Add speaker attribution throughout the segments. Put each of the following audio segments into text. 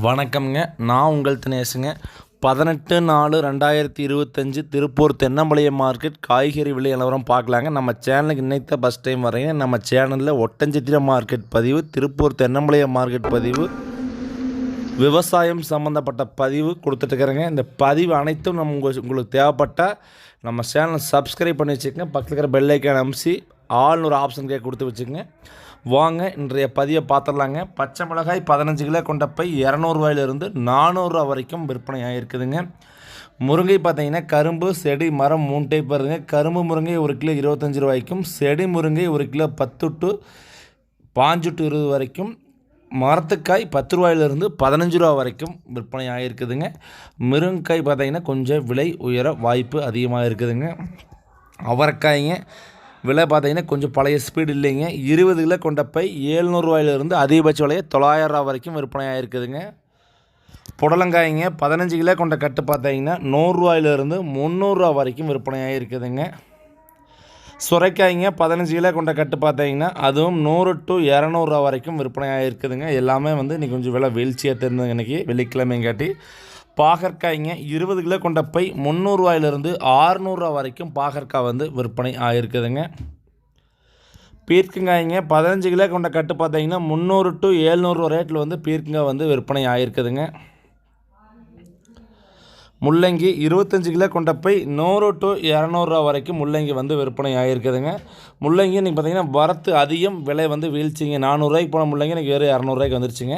Speaker 1: வணக்கம்ங்க. நான் உங்கள் தினேசுங்க பதினெட்டு நாலு ரெண்டாயிரத்தி இருபத்தஞ்சி திருப்பூர் தென்னம்பாளையம் மார்க்கெட் காய்கறி விலை நிலவரம் பார்க்கலாங்க. நம்ம சேனலுக்கு இன்னைக்கு ஃபஸ்ட் டைம் வரீங்க நம்ம சேனலில் ஒட்டஞ்சித்திர மார்க்கெட் பதிவு திருப்பூர் தென்னம்பாளையம் மார்க்கெட் பதிவு விவசாயம் சம்மந்தப்பட்ட பதிவு கொடுத்துட்ருக்குறேங்க இந்த பதிவு அனைத்தும் நம்ம உங்கள் உங்களுக்கு தேவைப்பட்டால் நம்ம சேனலை சப்ஸ்கிரைப் பண்ணி வச்சுக்கோங்க. பக்கத்தில் இருக்கிற பெல்லைக்கான அம்சி ஆள்னு ஒரு ஆப்ஷன் கே கொடுத்து வச்சுக்கோங்க. வாங்க இன்றைய பதிவை பார்த்துடலாங்க. பச்சை மிளகாய் பதினஞ்சு கிலோ கொண்ட பை இரநூறுவாயிலிருந்து நானூறுரூவா வரைக்கும் விற்பனை ஆகிருக்குதுங்க முருங்கை பார்த்தீங்கன்னா கரும்பு செடி மரம் மூணு டைப் வருதுங்க கரும்பு முருங்கை ஒரு கிலோ இருபத்தஞ்சி ரூபாய்க்கும் செடி முருங்கை ஒரு கிலோ பத்து டு பாஞ்சு டு இருபது வரைக்கும் மரத்துக்காய் பத்து ரூபாயிலிருந்து பதினஞ்சு ரூபா வரைக்கும் விற்பனை ஆகிருக்குதுங்க மிருங்காய் பார்த்தீங்கன்னா கொஞ்சம் விலை உயர வாய்ப்பு அதிகமாக இருக்குதுங்க அவரைக்காய்ங்க விலை பார்த்தீங்கன்னா கொஞ்சம் பழைய ஸ்பீடு இல்லைங்க. இருபது கிலோ கொண்ட பை ஏழ்நூறுவாயிலிருந்து அதிகபட்ச விலையை தொள்ளாயிரம் ரூபா வரைக்கும் விற்பனை ஆகிருக்குதுங்க புடலங்காய்ங்க பதினஞ்சு கிலோ கொண்ட கட்டு பார்த்தீங்கன்னா நூறுரூவாயிலிருந்து முந்நூறுரூவா வரைக்கும் விற்பனை ஆகிருக்குதுங்க சுரைக்காய்ங்க பதினஞ்சு கிலோ கொண்ட கட்டு பார்த்தீங்கன்னா அதுவும் நூறு டு இரநூறுவா வரைக்கும் விற்பனை ஆகிருக்குதுங்க எல்லாமே வந்து இன்றைக்கி கொஞ்சம் விலை வீழ்ச்சியாக தெரிஞ்சதுங்க இன்றைக்கி வெள்ளிக்கிழமைங்காட்டி. பாகற்காய்ங்க இருபது கிலோ கொண்ட பை முந்நூறுரூவாயிலிருந்து ஆறுநூறுவா வரைக்கும் பாகற்காய் வந்து விற்பனை ஆகிருக்குதுங்க பீர்க்கங்காய்ங்க பதினஞ்சு கிலோ கொண்ட கட்டு பார்த்தீங்கன்னா முந்நூறு டு ஏழ்நூறுவா ரேட்டில் வந்து பீர்க்கங்காய் வந்து விற்பனை ஆகிருக்குதுங்க முள்ளங்கி இருபத்தஞ்சி கிலோ கொண்ட பை நூறு டு இரநூறுவா வரைக்கும் முள்ளங்கி வந்து விற்பனை ஆகிருக்குதுங்க முள்ளங்கி இன்றைக்கி பார்த்தீங்கன்னா வரத்து அதிகம் விலை வந்து வீழ்ச்சிங்க. நானூறுரூவாய்க்கு போன முள்ளங்கி இன்றைக்கி வெறும் இரநூறுவாய்க்கு வந்துருச்சுங்க.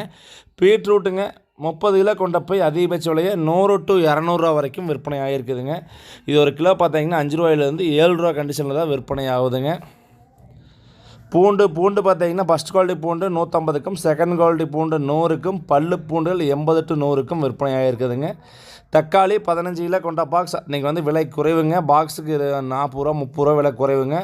Speaker 1: பீட்ரூட்டுங்க முப்பது கிலோ கொண்ட போய் அதிகபட்ச விலையை நூறு டு இரநூறுவா வரைக்கும் விற்பனை ஆகிருக்குதுங்க இது ஒரு கிலோ பார்த்தீங்கன்னா அஞ்சு ரூபாயிலேருந்து ஏழு ரூபா கண்டிஷனில் தான் விற்பனை ஆகுதுங்க பூண்டு பூண்டு பார்த்தீங்கன்னா ஃபஸ்ட் குவாலிட்டி பூண்டு நூற்றம்பதுக்கும் செகண்ட் குவாலிட்டி பூண்டு நூறுக்கும் பல்லு பூண்டுகள் எண்பது டு நூறுக்கும் விற்பனை ஆகிருக்குதுங்க தக்காளி பதினஞ்சு கிலோ கொண்ட பாக்ஸ் இன்றைக்கி வந்து விலை குறைவுங்க. பாக்ஸுக்கு நாற்பது ரூபா முப்பது ரூபா விலை குறைவுங்க.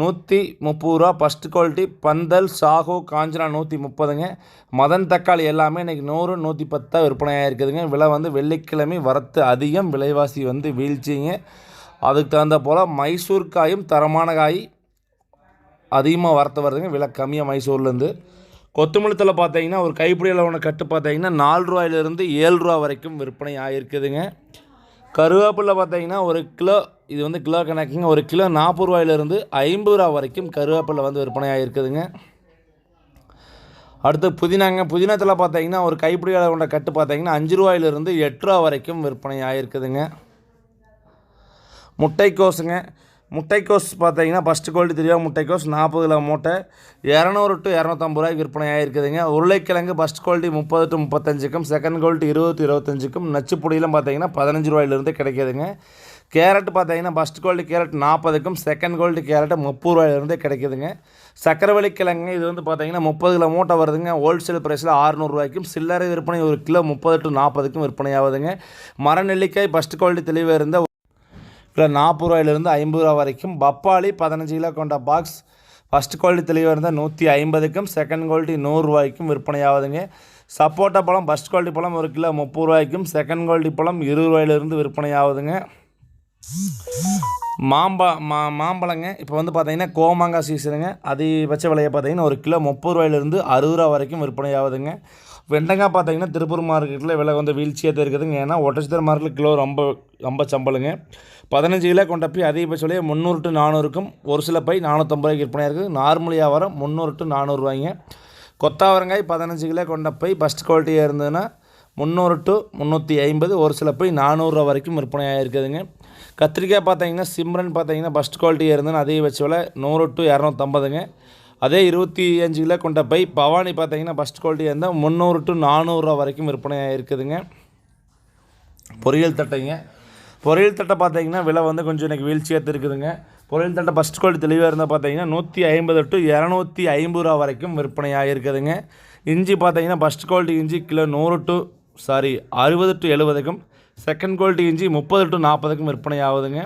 Speaker 1: நூற்றி முப்பது ரூபா. ஃபஸ்ட்டு குவாலிட்டி பந்தல் சாகு காஞ்சனா நூற்றி முப்பதுங்க. மதன் தக்காளி எல்லாமே இன்றைக்கி நூறு நூற்றி பத்தாக விற்பனையாக இருக்குதுங்க விலை வந்து வெள்ளிக்கிழமை வரத்து அதிகம். விலைவாசி வந்து வீழ்ச்சிங்க. அதுக்கு தகுந்த போல் மைசூர் காயும் தரமான காய் அதிகமாக வரத்து வருதுங்க. விலை கம்மியாக மைசூர்லேருந்து. கொத்தமல்லி தலை பார்த்தீங்கன்னா ஒரு கைப்பிடி அளவான கட்டு பார்த்தீங்கன்னா நாலு ரூபாயிலிருந்து ஏழு ரூபா வரைக்கும் விற்பனை ஆகிருக்குதுங்க கருவேப்பிலை பார்த்தீங்கன்னா ஒரு கிலோ இது வந்து கிலோ கணக்குங்க. ஒரு கிலோ நாற்பது ரூபாயிலிருந்து ஐம்பது ரூபா வரைக்கும் கருவேப்பிலை வந்து விற்பனை ஆகிருக்குதுங்க அடுத்து புதினாங்க. புதினத்தில் பார்த்தீங்கன்னா ஒரு கைப்பிடி அளவு கொண்ட கட்டு பார்த்தீங்கன்னா அஞ்சு ரூபாயிலிருந்து எட்டு ரூபா வரைக்கும் விற்பனை ஆகிருக்குதுங்க முட்டைக்கோஸுங்க. முட்டைக்கோஸ் பார்த்தீங்கன்னா ஃபஸ்ட்டு குவாலிட்டி தெரியாது முட்டைக்கோஸ் நாற்பது கிலோ மூட்டை. இரநூறு டு இரநூத்தம்பது ரூபாய்க்கு விற்பனை ஆகிருக்குதுங்க உருளைக்கிழங்கு ஃபஸ்ட் குவாலிட்டி முப்பது டு முப்பத்தஞ்சுக்கும் செகண்ட் குவாலிட்டி இருபது டு இருபத்தஞ்சுக்கும் நச்சுப்பொடியெலாம் பார்த்தீங்கன்னா பதினஞ்சு ரூபாயிலிருந்து கிடைக்கிதுங்க. கேரட் பார்த்தீங்கன்னா ஃபஸ்ட் குவாலிட்டி கேரட் நாற்பதுக்கும் செகண்ட் குவாலிட்டி கேரட் முப்பது ரூபாயிலிருந்தே கிடைக்குதுங்க. சக்கரவள்ளி கிழங்கு இது வந்து பார்த்தீங்கன்னா முப்பது கிலோ மூட்டை வருதுங்க. ஹோல்சேல் ப்ரைஸில் ஆறுநூறுவாய்க்கும் சில்லறை விற்பனை ஒரு கிலோ முப்பது டு நாற்பதுக்கும் விற்பனை ஆகுதுங்க. மர நெல்லிக்காய் ஃபஸ்ட் குவாலிட்டி தெளிவாக இருந்த கிலோ நாற்பது ரூபாயிலிருந்து ஐம்பது ரூபா வரைக்கும். பப்பாளி பதினஞ்சு கிலோ கொண்ட பாக்ஸ் ஃபஸ்ட் குவாலிட்டி தெளிவாக இருந்தால் நூற்றி ஐம்பதுக்கும் செகண்ட் குவாலிட்டி நூறுரூவாய்க்கும் விற்பனை ஆகுதுங்க. சப்போட்டா பழம் ஃபஸ்ட் குவாலிட்டி பழம் ஒரு கிலோ முப்பது ரூபாய்க்கும் செகண்ட் குவாலிட்டி பழம் இருபது ரூபாயிலிருந்து விற்பனை ஆகுதுங்க. மாம்பா மா மாம்பழங்க. இப்போ வந்து பார்த்தீங்கன்னா கோமாங்காய் சீசனுங்க அதிகபட்ச விலையை பார்த்தீங்கன்னா ஒரு கிலோ முப்பது ரூபாயிலிருந்து அறுபது ரூபா வரைக்கும் விற்பனை ஆகுதுங்க வெண்டைக்காய் பார்த்தீங்கன்னா திருப்பூர் மார்க்கெட்டில் விலை வந்து வீழ்ச்சியாக தான் இருக்குதுங்க. ஏன்னா ஒட்டச்சத்திர மார்க்கெட்டில் கிலோ ரொம்ப ரொம்ப சம்பளுங்க. பதினஞ்சு கிலோ கொண்ட போய் அதிகபட்ச விலையை முந்நூறு டு நானூறுக்கும் ஒரு சில பை நானூற்றம்பது ரூபாய்க்கு விற்பனையாக இருக்குது நார்மல் வியாபாரம் முந்நூறு டு நானூறுரூவாய்ங்க கொத்தாவரங்காய் பதினஞ்சு கிலோ கொண்ட போய் ஃபஸ்ட் குவாலிட்டியாக இருந்ததுன்னா முந்நூறு டு முந்நூற்றி ஐம்பது ஒரு சில போய் நானூறுரூவா வரைக்கும் விற்பனையாக இருக்குதுங்க கத்திரிக்காய் பார்த்தீங்கன்னா சிம்ரன் பார்த்தீங்கன்னா ஃபஸ்ட் குவாலிட்டியாக இருந்ததுன்னா அதிகபட்ச விலை நூறு டு இரநூத்தம்பதுங்க. அதே இருபத்தி அஞ்சு கிலோ கொண்ட பை பவானி பார்த்தீங்கன்னா ஃபஸ்ட் குவாலிட்டியாக இருந்தால் முந்நூறு டு நானூறுரூவா வரைக்கும் விற்பனையாக இருக்குதுங்க பொரியல் தட்டைங்க. பொரியல் தட்டை பார்த்தீங்கன்னா விலை வந்து கொஞ்சம் எனக்கு வீழ்ச்சியாக இருக்குதுங்க பொரியல் தட்டை ஃபஸ்ட் குவாலிட்டி தெளிவாக இருந்தால் பார்த்தீங்கன்னா நூற்றி ஐம்பது டு இரநூத்தி ஐம்பது ரூபா வரைக்கும் விற்பனையாக இருக்குதுங்க இஞ்சி பார்த்தீங்கன்னா ஃபஸ்ட் குவாலிட்டி இஞ்சி கிலோ நூறு டு சாரி அறுபது டு எழுபதுக்கும் செகண்ட் குவாலிட்டி இஞ்சி முப்பது டு நாற்பதுக்கும் விற்பனை ஆகுதுங்க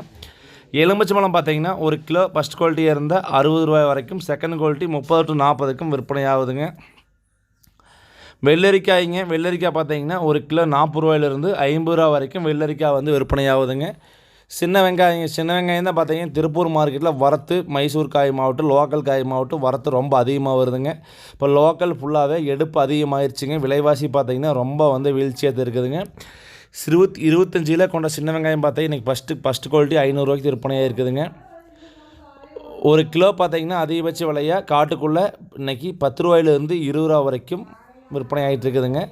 Speaker 1: எலுமிச்சம்பழம் பார்த்தீங்கன்னா ஒரு கிலோ ஃபஸ்ட் குவாலிட்டியாக இருந்தால் அறுபது ரூபாய் வரைக்கும் செகண்ட் குவாலிட்டி முப்பது டு நாற்பதுக்கும் விற்பனை ஆகுதுங்க வெள்ளரிக்காய்ங்க வெள்ளரிக்காய் பார்த்தீங்கன்னா ஒரு கிலோ நாற்பது ரூபாயிலிருந்து ஐம்பது ரூபா வரைக்கும் வெள்ளரிக்காய் வந்து விற்பனை ஆகுதுங்க சின்ன வெங்காயம் சின்ன வெங்காயம் தான் பார்த்தீங்கன்னா திருப்பூர் மார்க்கெட்டில் வரத்து மைசூர் காய் மாவட்டம் லோக்கல் காய் மாவட்டம் வரத்து ரொம்ப அதிகமாக வருதுங்க. இப்போ லோக்கல் ஃபுல்லாகவே எடுப்பு அதிகமாகிருச்சுங்க விலைவாசி பார்த்தீங்கன்னா ரொம்ப வந்து வீழ்ச்சியாக இருக்குதுங்க. இருபத் இருபத்தஞ்சில கொண்ட சின்ன வெங்காயம் பார்த்தீங்கன்னா இன்றைக்கி ஃபஸ்ட்டு ஃபஸ்ட் குவாலிட்டி ஐநூறுரூவாய்க்கு விற்பனையாக இருக்குதுங்க. ஒரு கிலோ பார்த்தீங்கன்னா அதிகபட்ச விலையாக காட்டுக்குள்ளே இன்றைக்கி பத்து ரூபாயிலேருந்து இருபது ரூபா வரைக்கும் விற்பனை ஆகிட்டு இருக்குதுங்க.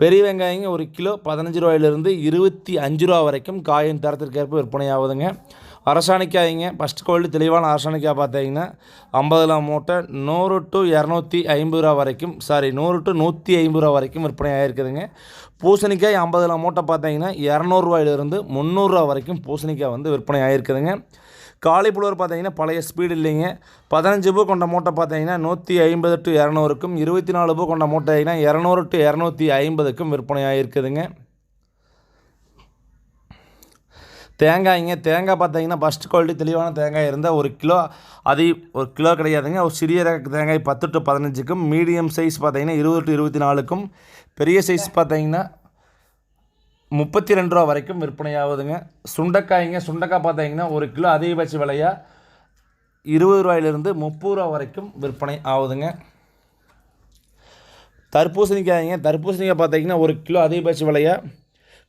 Speaker 1: பெரிய வெங்காயங்க ஒரு கிலோ பதினஞ்சு ரூபாயிலிருந்து இருபத்தி அஞ்சு ரூபா வரைக்கும் காயின் தரத்திற்கேற்ப விற்பனை ஆகுதுங்க. அரசாணிக்காய்ங்க ஃபஸ்ட் குவாலிட்டி தெளிவான அரசாணிக்காய் பார்த்தீங்கன்னா ஐம்பதுல மூட்டை நூறு டு இரநூத்தி ஐம்பது ரூபா வரைக்கும் சாரி நூறு டு நூற்றி ஐம்பது ரூபா வரைக்கும் விற்பனை ஆகிருக்குதுங்க பூசணிக்காய் ஐம்பதுல மூட்டை பார்த்தீங்கன்னா இரநூறுவாயிலிருந்து முந்நூறுரூவா வரைக்கும் பூசணிக்காய் வந்து விற்பனை ஆகிருக்குதுங்க காலிஃப்ளவர் பார்த்தீங்கன்னா பழைய ஸ்பீடு இல்லைங்க. பதினஞ்சு பூ கொண்ட மூட்டை பார்த்தீங்கன்னா நூற்றி ஐம்பது டு இரநூறுக்கும் இருபத்தி நாலு பூ கொண்ட மூட்டைனா இரநூறு டு இரநூத்தி ஐம்பதுக்கும் விற்பனையாக இருக்குதுங்க தேங்காய்ங்க தேங்காய் பார்த்தீங்கன்னா ஃபஸ்ட் குவாலிட்டி தெளிவான தேங்காய் இருந்தால் ஒரு கிலோ அதே ஒரு கிலோ கிடையாதுங்க. ஒரு சிறிய ரக தேங்காய் பத்து டு பதினஞ்சுக்கும் மீடியம் சைஸ் பார்த்தீங்கன்னா இருபது டு இருபத்தி நாலுக்கும் பெரிய சைஸ் பார்த்தீங்கன்னா முப்பத்தி ரெண்டு ரூபா வரைக்கும் விற்பனையாகுதுங்க. சுண்டைக்காய்ங்க சுண்டைக்காய் பார்த்தீங்கன்னா ஒரு கிலோ அதிகபட்ச விலையாக இருபது ரூபாயிலிருந்து முப்பது ரூபா வரைக்கும் விற்பனை ஆகுதுங்க. தர்பூசணிக்காய்ங்க தர்பூசணிக்காய் பார்த்தீங்கன்னா ஒரு கிலோ அதிகபட்ச விலையாக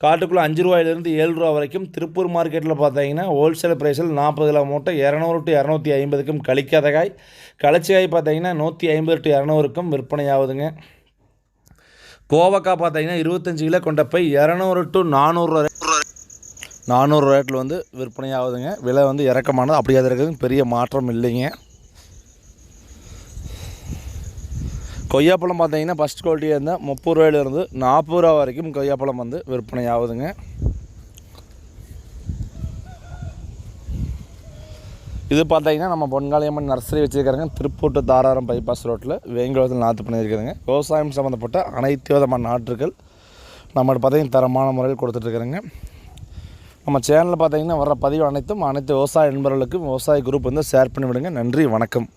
Speaker 1: காட்டுக்குள்ளே அஞ்சு ரூபாயிலிருந்து ஏழு ரூபா வரைக்கும் திருப்பூர் மார்க்கெட்டில் பார்த்தீங்கன்னா ஹோல்சேல் ப்ரைஸில் நாற்பது கிலோ மூட்டை இரநூறு டு இரநூத்தி ஐம்பதுக்கும் கழிக்காத காய். கழிச்சி காய் பார்த்தீங்கன்னா நூற்றி ஐம்பது டு இரநூறுக்கும் விற்பனை ஆகுதுங்க கோவக்காய் பார்த்தீங்கன்னா இருபத்தஞ்சு கிலோ கொண்ட போய் இரநூறு டு நானூறு நானூறு ரேட்டில் வந்து விற்பனை ஆகுதுங்க விலை வந்து இறக்கமானது. அப்படியே இருக்குது. பெரிய மாற்றம் இல்லைங்க. கொய்யாப்பழம் பார்த்தீங்கன்னா ஃபஸ்ட் குவாலிட்டியாக இருந்தால் முப்பது ரூபாயிலிருந்து நாற்பது ரூபா வரைக்கும் கொய்யாப்பழம் வந்து விற்பனை ஆகுதுங்க இது பார்த்தீங்கன்னா நம்ம பொன்காளியம்மன் நர்சரி வச்சுருக்காங்க திருப்பூட்டு தாராரம் பைபாஸ் ரோட்டில் வேங்குளத்தில் நாற்று பண்ணியிருக்கிறேங்க விவசாயம் சம்மந்தப்பட்ட அனைத்து விதமான நாற்றுகள் நம்மகிட்ட பார்த்தீங்கன்னா தரமான முறையில் கொடுத்துட்ருக்குறேங்க. நம்ம சேனலில் பார்த்தீங்கன்னா வர பதிவு அனைத்தும் அனைத்து விவசாய நண்பர்களுக்கும் விவசாய குரூப் வந்து ஷேர் பண்ணி விடுங்க நன்றி வணக்கம்.